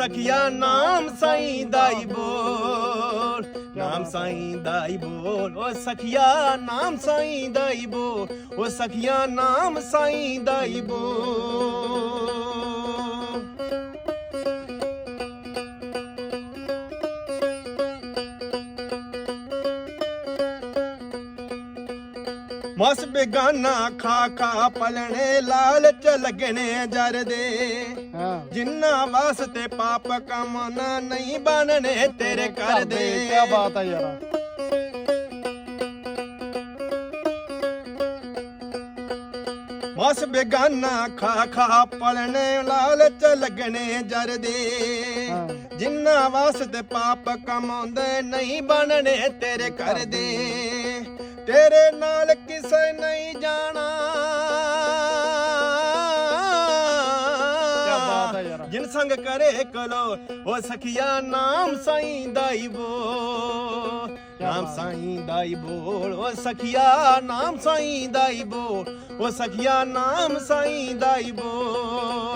ਸਖਿਆ, ਨਾਮ ਸਾਈਂ ਦਾਈ ਹੀ ਬੋਲ, ਨਾਮ ਸਾਈਂ ਦਾਈ ਬੋਲ। ਓ ਸਖਿਆ, ਨਾਮ ਸਾਈਂ ਦਾਈ ਹੀ ਬੋਲ, ਓ ਸਖੀਆ, ਨਾਮ ਸਾਈਂ ਦਾਈ ਹੀ ਬੋਲ। ਮਸ ਬੇਗਾਨਾ ਖਾ ਖਾ ਪਲਣੇ ਲਾਲਚ ਲੱਗਣੇ ਜਰਦੇ। ਜਿੰਨਾ ਵਾਸਤੇ ਪਾਪ ਕੰਮ ਨਾ ਨਹੀਂ ਬਣਨੇ ਤੇਰੇ ਘਰ ਦੇ ਕੀ ਬਾਤ ਹੈ ਯਾਰ। ਮਸ ਬੇਗਾਨਾ ਖਾ ਖਾ ਪਲਣੇ ਲਾਲਚ ਲੱਗਣੇ ਜਰਦੇ। ਜਿੰਨਾ ਵਾਸਤੇ ਪਾਪ ਕਮਾਉਂਦੇ ਨਹੀਂ ਬਣਨੇ ਤੇਰੇ ਘਰ ਦੇ। ਤੇਰੇ ਨਾਲ ਕਿਸੇ ਨਹੀਂ ਜਾਣਾ। ਜਿਨ ਸੰਗ ਕਰੇ ਕਲੋ ਉਹ ਸਖੀਆ ਨਾਮ ਸਾਈਂ ਦਾਈ ਬੋਲ ਨਾਮ। ਸਾਈਂ ਦਾਈ ਬੋਲ ਉਹ ਸਖੀਆ ਨਾਮ ਸਾਈਂ ਦਾਈ ਬੋਲ ਉਹ ਸਖੀਆ ਨਾਮ ਸਾਈਂ ਦਾਈ ਬੋਲ